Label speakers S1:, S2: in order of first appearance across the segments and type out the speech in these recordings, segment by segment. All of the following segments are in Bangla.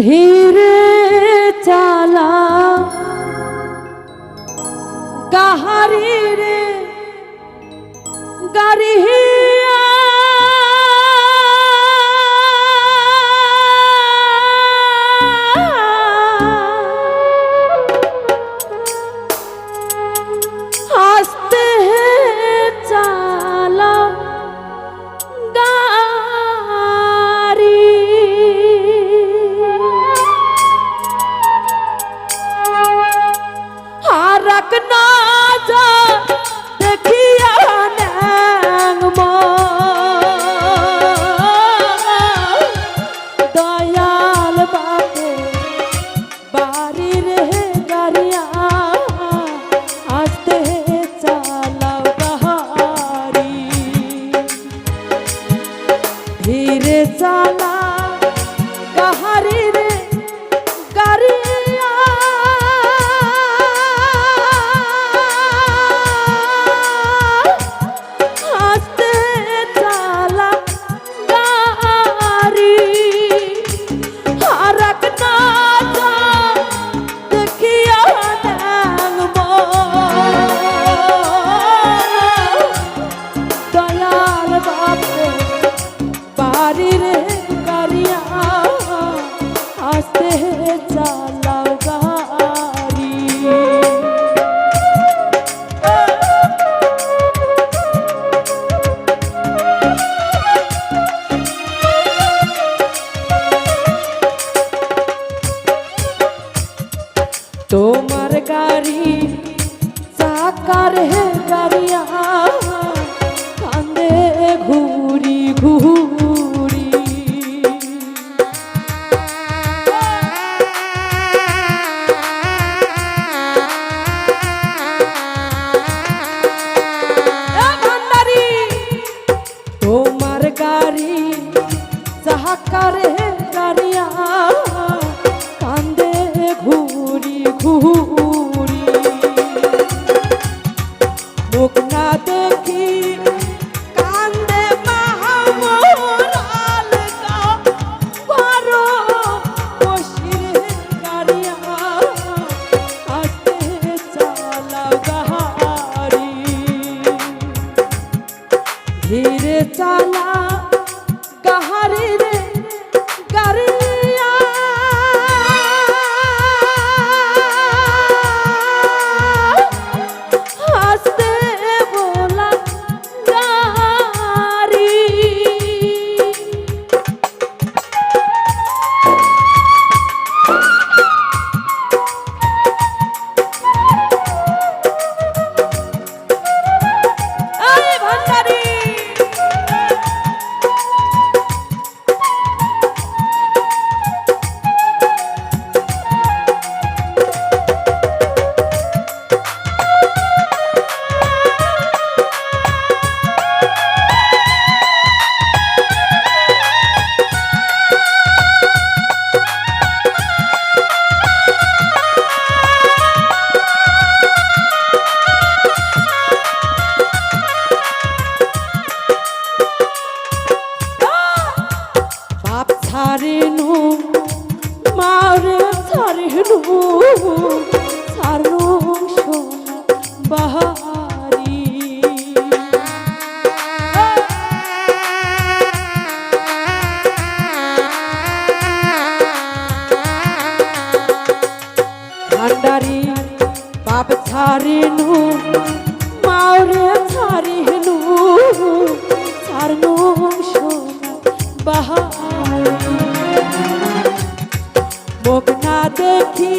S1: ধীরে চালা। গাহারি রে গাড়ি না ooh. ছাড়িনু মাওরে ছাড়িনু ছাড়নু সোনা বাহা মুখ না দেখি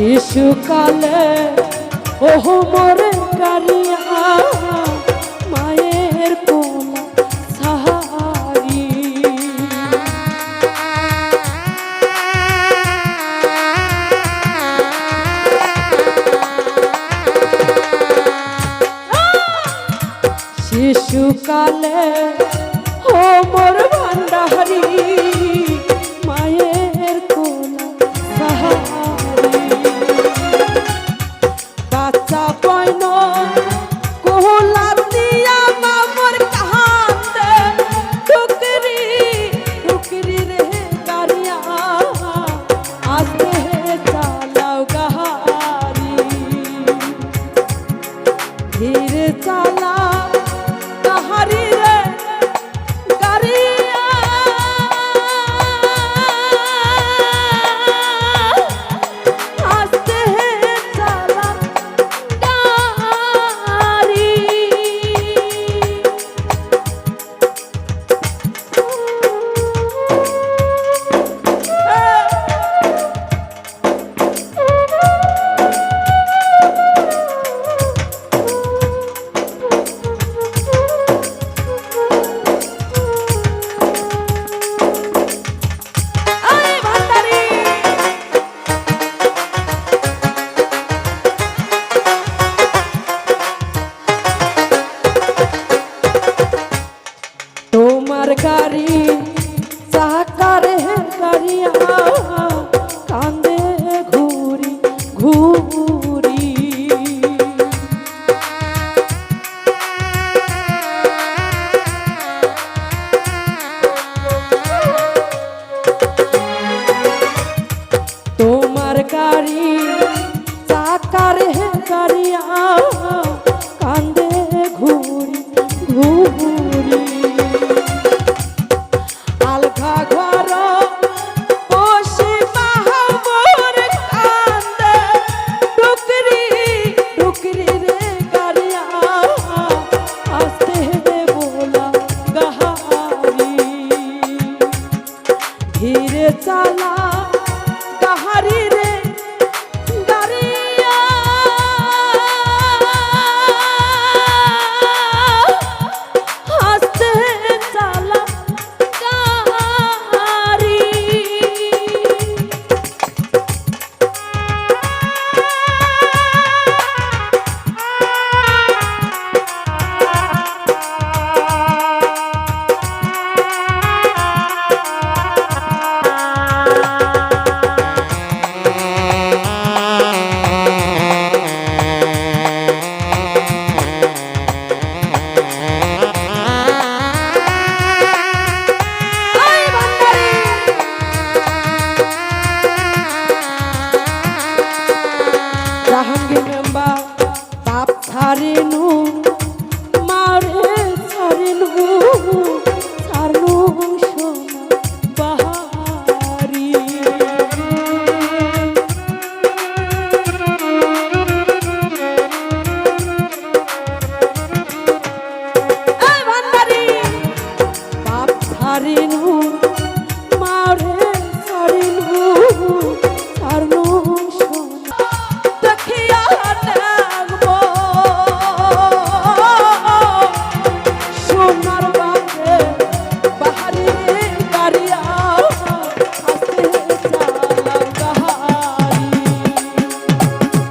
S1: শিশুকালে ওহ মরে কারিয়া মায়ের কোলা সাহারি। শিশুকালে ধীরে চালা। हरिया